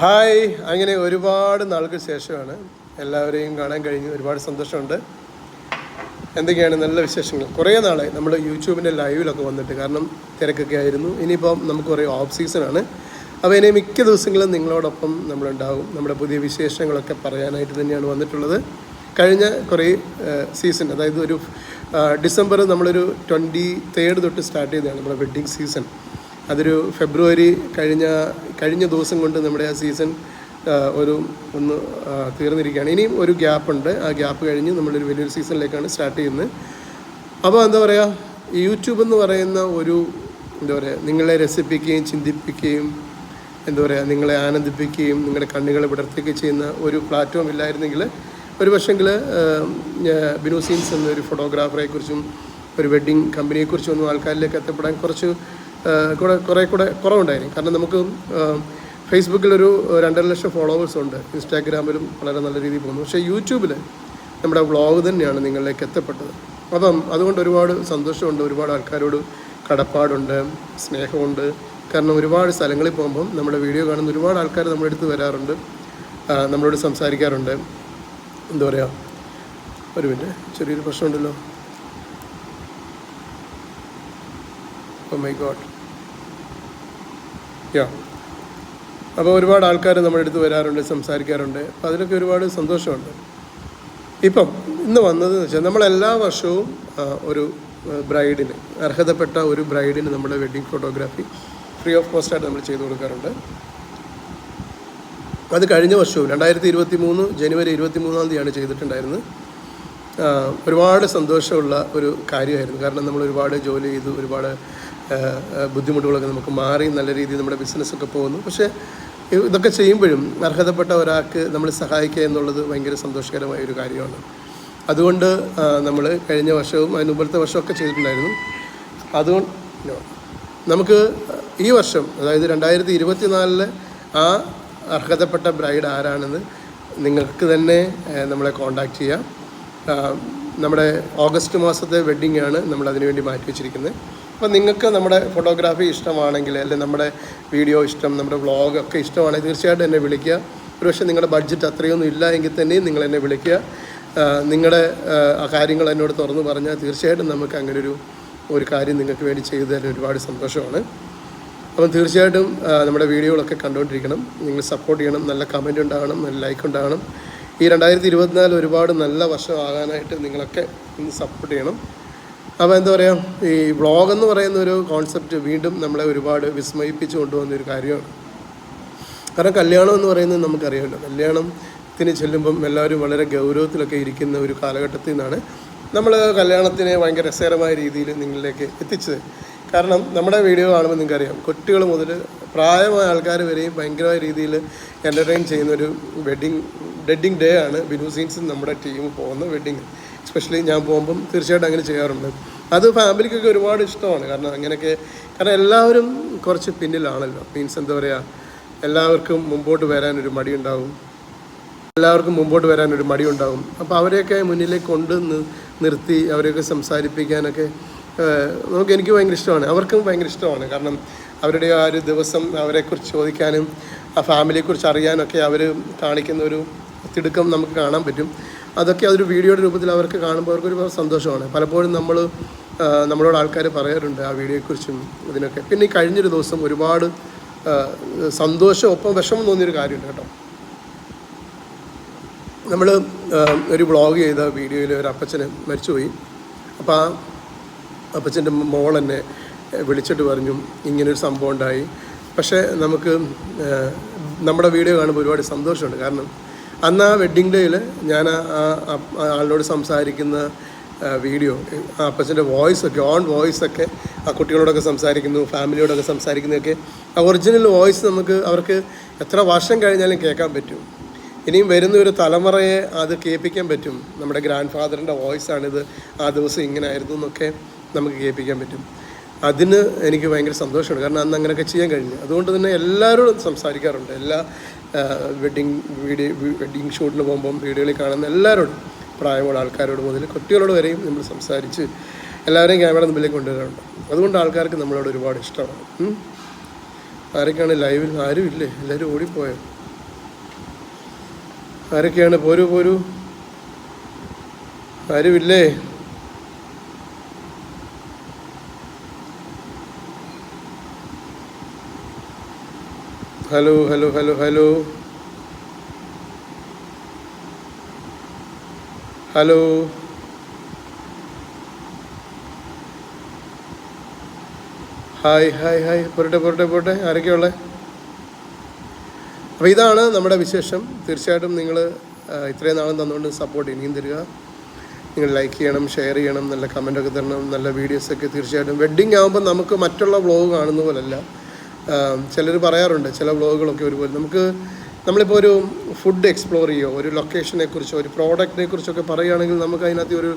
Hi. അങ്ങനെ ഒരുപാട് നാൾക്ക് ശേഷമാണ് എല്ലാവരെയും കാണാൻ കഴിഞ്ഞു ഒരുപാട് സന്തോഷമുണ്ട്. എന്തൊക്കെയാണ് നല്ല വിശേഷങ്ങൾ? കുറേ നാളെ നമ്മൾ യൂട്യൂബിന്റെ ലൈവിലൊക്കെ വന്നിട്ട് കാരണം തിരക്കൊക്കെ ആയിരുന്നു. ഇനിയിപ്പം നമുക്ക് കുറേ ഓഫ് സീസണാണ് അപ്പോൾ ഇനി മിക്ക ദിവസങ്ങളും നിങ്ങളോടൊപ്പം നമ്മളുണ്ടാവും. നമ്മുടെ പുതിയ വിശേഷങ്ങളൊക്കെ പറയാനായിട്ട് തന്നെയാണ് വന്നിട്ടുള്ളത്. കഴിഞ്ഞ കുറേ സീസൺ അതായത് ഒരു ഡിസംബർ നമ്മളൊരു ട്വന്റി തേർഡ് തൊട്ട് സ്റ്റാർട്ട് ചെയ്തതാണ് നമ്മുടെ വെഡ്ഡിങ് സീസൺ അതൊരു ഫെബ്രുവരി കഴിഞ്ഞ കഴിഞ്ഞ ദിവസം കൊണ്ട് നമ്മുടെ ആ സീസൺ ഒരു ഒന്ന് തീർന്നിരിക്കുകയാണ്. ഇനിയും ഒരു ഗ്യാപ്പ് ഉണ്ട്. ആ ഗ്യാപ്പ് കഴിഞ്ഞ് നമ്മളൊരു വലിയൊരു സീസണിലേക്കാണ് സ്റ്റാർട്ട് ചെയ്യുന്നത്. അപ്പോൾ എന്താ പറയുക യൂട്യൂബ് എന്ന് പറയുന്ന ഒരു എന്താ പറയുക നിങ്ങളെ രസിപ്പിക്കുകയും ചിന്തിപ്പിക്കുകയും എന്താ പറയുക നിങ്ങളെ ആനന്ദിപ്പിക്കുകയും നിങ്ങളുടെ കണ്ണുകളെ വിടർത്തുകയും ചെയ്യുന്ന ഒരു പ്ലാറ്റ്ഫോം ഇല്ലായിരുന്നെങ്കിൽ ഒരു പക്ഷെങ്കിൽ ബിനു സീൻസ് എന്നൊരു ഫോട്ടോഗ്രാഫറെ കുറിച്ചും ഒരു വെഡ്ഡിങ് കമ്പനിയെക്കുറിച്ചും ഒന്നും ആൾക്കാരിലേക്ക് എത്തപ്പെടാൻ കുറച്ച് കൂടെ കുറേ കൂടെ കുറവുണ്ടായിരുന്നു. കാരണം നമുക്ക് ഫേസ്ബുക്കിലൊരു രണ്ടര ലക്ഷം ഫോളോവേഴ്സ് ഉണ്ട്. ഇൻസ്റ്റാഗ്രാമിലും വളരെ നല്ല രീതിയിൽ പോകുന്നു. പക്ഷേ യൂട്യൂബിൽ നമ്മുടെ വ്ളോഗ് തന്നെയാണ് നിങ്ങളിലേക്ക് എത്തപ്പെട്ടത്. അപ്പം അതുകൊണ്ട് ഒരുപാട് സന്തോഷമുണ്ട്. ഒരുപാട് ആൾക്കാരോട് കടപ്പാടുണ്ട് സ്നേഹമുണ്ട്. കാരണം ഒരുപാട് സ്ഥലങ്ങളിൽ പോകുമ്പം നമ്മുടെ വീഡിയോ കാണുന്ന ഒരുപാട് ആൾക്കാർ നമ്മുടെ അടുത്ത് വരാറുണ്ട്. നമ്മളോട് സംസാരിക്കാറുണ്ട്. എന്താ പറയുക ഒരു മിനിറ്റ്. ചെറിയൊരു പ്രശ്നമുണ്ടല്ലോ. ഓ മൈ ഗോഡ് യാ അപ്പോൾ ഒരുപാട് ആൾക്കാർ നമ്മുടെ അടുത്ത് വരാറുണ്ട് സംസാരിക്കാറുണ്ട്. അപ്പോൾ അതിലൊക്കെ ഒരുപാട് സന്തോഷമുണ്ട്. ഇപ്പം ഇന്ന് വന്നതെന്ന് വെച്ചാൽ നമ്മൾ എല്ലാ വർഷവും ഒരു ബ്രൈഡിന് അർഹതപ്പെട്ട ഒരു ബ്രൈഡിന് നമ്മുടെ വെഡ്ഡിങ് ഫോട്ടോഗ്രാഫി ഫ്രീ ഓഫ് കോസ്റ്റായിട്ട് നമ്മൾ ചെയ്തു കൊടുക്കാറുണ്ട്. അത് കഴിഞ്ഞ വർഷവും രണ്ടായിരത്തി ഇരുപത്തി മൂന്ന് ജനുവരി ഇരുപത്തി മൂന്നാം തീയതിയാണ് ചെയ്തിട്ടുണ്ടായിരുന്നത്. ഒരുപാട് സന്തോഷമുള്ള ഒരു കാര്യമായിരുന്നു. കാരണം നമ്മൾ ഒരുപാട് ജോലി ചെയ്തു ഒരുപാട് ബുദ്ധിമുട്ടുകളൊക്കെ നമുക്ക് മാറി നല്ല രീതിയിൽ നമ്മുടെ ബിസിനസ്സൊക്കെ പോകുന്നു. പക്ഷേ ഇതൊക്കെ ചെയ്യുമ്പോഴും അർഹതപ്പെട്ട ഒരാൾക്ക് നമ്മൾ സഹായിക്കുക എന്നുള്ളത് ഭയങ്കര സന്തോഷകരമായ ഒരു കാര്യമാണ്. അതുകൊണ്ട് നമ്മൾ കഴിഞ്ഞ വർഷവും അതിന് വർഷമൊക്കെ ചെയ്തിട്ടുണ്ടായിരുന്നു. അതുകൊണ്ട് നമുക്ക് ഈ വർഷം അതായത് രണ്ടായിരത്തി ഇരുപത്തിനാലിൽ ആ അർഹതപ്പെട്ട ബ്രൈഡ് ആരാണെന്ന് നിങ്ങൾക്ക് തന്നെ നമ്മളെ കോണ്ടാക്ട് ചെയ്യാം. നമ്മുടെ ഓഗസ്റ്റ് മാസത്തെ വെഡ്ഡിംഗ് ആണ് നമ്മൾ അതിനുവേണ്ടി മാറ്റി വെച്ചിരിക്കുന്നത് അപ്പോൾ നിങ്ങൾക്ക് നമ്മുടെ ഫോട്ടോഗ്രാഫി ഇഷ്ടമാണെങ്കിൽ അല്ലെങ്കിൽ നമ്മുടെ വീഡിയോ ഇഷ്ടം നമ്മുടെ വ്ളോഗ് ഒക്കെ ഇഷ്ടമാണെങ്കിൽ തീർച്ചയായിട്ടും എന്നെ വിളിക്കുക. ഒരുപക്ഷെ നിങ്ങളുടെ ബഡ്ജറ്റ് അത്രയൊന്നും ഇല്ല എങ്കിൽ തന്നെയും നിങ്ങൾ എന്നെ വിളിക്കുക. നിങ്ങളുടെ കാര്യങ്ങൾ എന്നോട് തുറന്നു പറഞ്ഞാൽ തീർച്ചയായിട്ടും നമുക്ക് അങ്ങനെ ഒരു ഒരു കാര്യം നിങ്ങൾക്ക് വേണ്ടി ചെയ്തു തരാൻ ഒരുപാട് സന്തോഷമാണ്. അപ്പം തീർച്ചയായിട്ടും നമ്മുടെ വീഡിയോകളൊക്കെ കണ്ടുകൊണ്ടിരിക്കണം. നിങ്ങൾ സപ്പോർട്ട് ചെയ്യണം. നല്ല കമന്റ് ഉണ്ടാകണം. നല്ല ലൈക്ക് ഉണ്ടാകണം. ഈ രണ്ടായിരത്തി ഇരുപത്തിനാല് ഒരുപാട് നല്ല വർഷമാകാനായിട്ട് നിങ്ങളൊക്കെ ഒന്ന് സപ്പോർട്ട് ചെയ്യണം. അപ്പോൾ എന്താ പറയുക ഈ വ്ളോഗ് എന്ന് പറയുന്ന ഒരു കോൺസെപ്റ്റ് വീണ്ടും നമ്മളെ ഒരുപാട് വിസ്മയിപ്പിച്ച് കൊണ്ടുവന്ന ഒരു കാര്യമാണ്. കാരണം കല്യാണം എന്ന് പറയുന്നത് നമുക്കറിയാമല്ലോ. കല്യാണത്തിന് ചെല്ലുമ്പം എല്ലാവരും വളരെ ഗൗരവത്തിലൊക്കെ ഇരിക്കുന്ന ഒരു കാലഘട്ടത്തിൽ നിന്നാണ് നമ്മൾ കല്യാണത്തിനെ ഭയങ്കര രസകരമായ രീതിയിൽ നിങ്ങളിലേക്ക് എത്തിച്ചത്. കാരണം നമ്മുടെ വീഡിയോ കാണുമ്പോൾ നിങ്ങൾക്കറിയാം കുട്ടികൾ മുതൽ പ്രായമായ ആൾക്കാർ വരെയും ഭയങ്കരമായ രീതിയിൽ എന്റർടൈൻ ചെയ്യുന്ന ഒരു വെഡ്ഡിങ് വെഡ്ഡിങ് ഡേ ആണ് ബിനു സീൻസ് നമ്മുടെ ടീം പോകുന്ന വെഡ്ഡിങ് എസ്പെഷ്യലി ഞാൻ പോകുമ്പം തീർച്ചയായിട്ടും അങ്ങനെ ചെയ്യാറുണ്ട്. അത് ഫാമിലിക്കൊക്കെ ഒരുപാട് ഇഷ്ടമാണ്. കാരണം അങ്ങനെയൊക്കെ കാരണം എല്ലാവരും കുറച്ച് പിന്നിലാണല്ലോ. മീൻസ് എന്താ പറയുക എല്ലാവർക്കും മുമ്പോട്ട് വരാനൊരു മടിയുണ്ടാവും എല്ലാവർക്കും മുമ്പോട്ട് വരാനൊരു ഒരു മടിയുണ്ടാകും അപ്പോൾ അവരെയൊക്കെ മുന്നിലേക്ക് കൊണ്ട് നിർത്തി അവരെയൊക്കെ സംസാരിപ്പിക്കാനൊക്കെ നമുക്ക് എനിക്ക് ഭയങ്കര ഇഷ്ടമാണ്. അവർക്കും ഭയങ്കര ഇഷ്ടമാണ്. കാരണം അവരുടെ ആ ഒരു ദിവസം അവരെക്കുറിച്ച് ചോദിക്കാനും ആ ഫാമിലിയെക്കുറിച്ച് അറിയാനൊക്കെ അവർ കാണിക്കുന്ന ഒരു തിടുക്കം നമുക്ക് കാണാൻ പറ്റും. അതൊക്കെ അതൊരു വീഡിയോയുടെ രൂപത്തിൽ അവർക്ക് കാണുമ്പോൾ അവർക്ക് ഒരുപാട് സന്തോഷമാണ്. പലപ്പോഴും നമ്മൾ നമ്മളോട് ആൾക്കാർ പറയാറുണ്ട് ആ വീഡിയോയെക്കുറിച്ചും ഇതിനൊക്കെ. പിന്നെ ഈ കഴിഞ്ഞൊരു ദിവസം ഒരുപാട് സന്തോഷം ഒപ്പം വിഷമം തോന്നിയൊരു കാര്യമുണ്ട് കേട്ടോ. നമ്മൾ ഒരു വ്ളോഗ് ചെയ്ത വീഡിയോയിൽ ഒരു അപ്പച്ചന് മരിച്ചുപോയി. അപ്പോൾ ആ അപ്പച്ചന്റെ മോൾ എന്നെ വിളിച്ചിട്ട് പറഞ്ഞു ഇങ്ങനൊരു സംഭവം ഉണ്ടായി. പക്ഷേ നമുക്ക് നമ്മുടെ വീഡിയോ കാണുമ്പോൾ ഒരുപാട് സന്തോഷമുണ്ട്. കാരണം അന്ന് ആ വെഡ്ഡിങ് ഡേയിൽ ഞാൻ ആ ആളിനോട് സംസാരിക്കുന്ന വീഡിയോ ആ അപ്പച്ചന്റെ വോയിസ് ഒക്കെ ഓൺ വോയിസ് ഒക്കെ ആ കുട്ടികളോടൊക്കെ സംസാരിക്കുന്നു ഫാമിലിയോടൊക്കെ സംസാരിക്കുന്നതൊക്കെ ആ ഒറിജിനൽ വോയിസ് നമുക്ക് അവർക്ക് എത്ര വർഷം കഴിഞ്ഞാലും കേൾക്കാൻ പറ്റും. ഇനിയും വരുന്ന ഒരു തലമുറയെ അത് കേൾപ്പിക്കാൻ പറ്റും. നമ്മുടെ ഗ്രാൻഡ് ഫാദറിന്റെ വോയിസാണിത് ആ ദിവസം ഇങ്ങനെ ആയിരുന്നു എന്നൊക്കെ നമുക്ക് കേൾപ്പിക്കാൻ പറ്റും. അതിന് എനിക്ക് ഭയങ്കര സന്തോഷമുണ്ട് കാരണം അന്ന് അങ്ങനെയൊക്കെ ചെയ്യാൻ കഴിഞ്ഞു. അതുകൊണ്ട് തന്നെ എല്ലാവരോടും സംസാരിക്കാറുണ്ട്. എല്ലാ വെഡ്ഡിങ് വീഡിയോ വെഡ്ഡിങ് ഷൂട്ടിന് പോകുമ്പം വീഡിയോയിൽ കാണുന്ന എല്ലാവരോടും പ്രായമുള്ള ആൾക്കാരോട് മുതൽ കുട്ടികളോട് വരെയും നമ്മൾ സംസാരിച്ച് എല്ലാവരെയും ക്യാമറ മുമ്പിലേക്ക് കൊണ്ടുവരാറുണ്ട്. അതുകൊണ്ട് ആൾക്കാർക്ക് നമ്മളോട് ഒരുപാട് ഇഷ്ടമാണ്. ആരൊക്കെയാണ് ലൈവിൽ? ആരും ഇല്ലേ എല്ലാവരും ഓടിപ്പോയോ? ആരൊക്കെയാണ്? പോരൂ പോരൂ. ആരുമില്ലേ? Hello hello hello hello. Hello. Hi hi hi. പോരട്ടെ പോരട്ടെ പോരട്ടെ. ആരൊക്കെയുള്ളത് അപ്പോൾ ഇതാണ് നമ്മുടെ വിശേഷം. തീർച്ചയായിട്ടും നിങ്ങൾ ഇത്രയും നാളും തന്നുകൊണ്ട് സപ്പോർട്ട് ഇനിയും തരിക. നിങ്ങൾ ലൈക്ക് ചെയ്യണം ഷെയർ ചെയ്യണം നല്ല കമന്റൊക്കെ തരണം നല്ല വീഡിയോസൊക്കെ തീർച്ചയായിട്ടും. വെഡ്ഡിങ് ആകുമ്പോൾ നമുക്ക് മറ്റുള്ള വ്ളോഗ് കാണുന്ന പോലല്ല. ചിലർ പറയാറുണ്ട് ചില വ്ളോഗുകളൊക്കെ ഒരുപോലെ. നമുക്ക് നമ്മളിപ്പോൾ ഒരു ഫുഡ് എക്സ്പ്ലോർ ചെയ്യുമോ ഒരു ലൊക്കേഷനെ കുറിച്ചോ ഒരു പ്രോഡക്റ്റിനെ കുറിച്ചൊക്കെ പറയുകയാണെങ്കിൽ നമുക്ക് അതിനകത്ത് ഒരു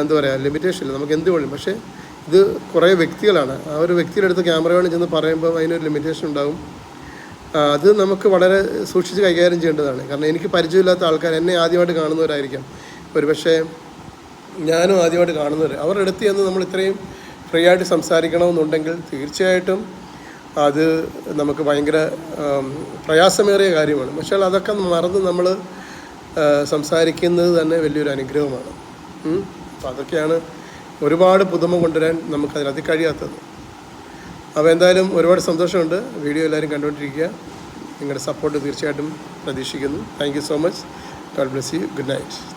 എന്താ പറയുക ലിമിറ്റേഷൻ ഇല്ല. നമുക്ക് എന്ത് വേണം പക്ഷേ ഇത് കുറേ വ്യക്തികളാണ്. ആ ഒരു വ്യക്തിയുടെ അടുത്ത് ക്യാമറ വേണം ചെന്ന് പറയുമ്പോൾ അതിനൊരു ലിമിറ്റേഷൻ ഉണ്ടാകും അത് നമുക്ക് വളരെ സൂക്ഷിച്ച് കൈകാര്യം ചെയ്യേണ്ടതാണ്. കാരണം എനിക്ക് പരിചയമില്ലാത്ത ആൾക്കാർ എന്നെ ആദ്യമായിട്ട് കാണുന്നവരായിരിക്കാം. ഒരുപക്ഷെ ഞാനും ആദ്യമായിട്ട് കാണുന്നവർ അവരുടെ അടുത്ത് ചെന്ന് നമ്മൾ ഇത്രയും ഫ്രീ ആയിട്ട് സംസാരിക്കണമെന്നുണ്ടെങ്കിൽ തീർച്ചയായിട്ടും അത് നമുക്ക് ഭയങ്കര പ്രയാസമേറിയ കാര്യമാണ്. പക്ഷേ അതൊക്കെ മറന്ന് നമ്മൾ സംസാരിക്കുന്നത് തന്നെ വലിയൊരു അനുഗ്രഹമാണ്. അപ്പം അതൊക്കെയാണ് ഒരുപാട് പുതുമ കൊണ്ടുവരാൻ നമുക്കതിനകത്ത് കഴിയാത്തത് അപ്പോൾ എന്തായാലും ഒരുപാട് സന്തോഷമുണ്ട്. വീഡിയോ എല്ലാവരും കണ്ടുകൊണ്ടിരിക്കുക. നിങ്ങളുടെ സപ്പോർട്ട് തീർച്ചയായിട്ടും പ്രതീക്ഷിക്കുന്നു. Thank you so much. God bless you. Good night.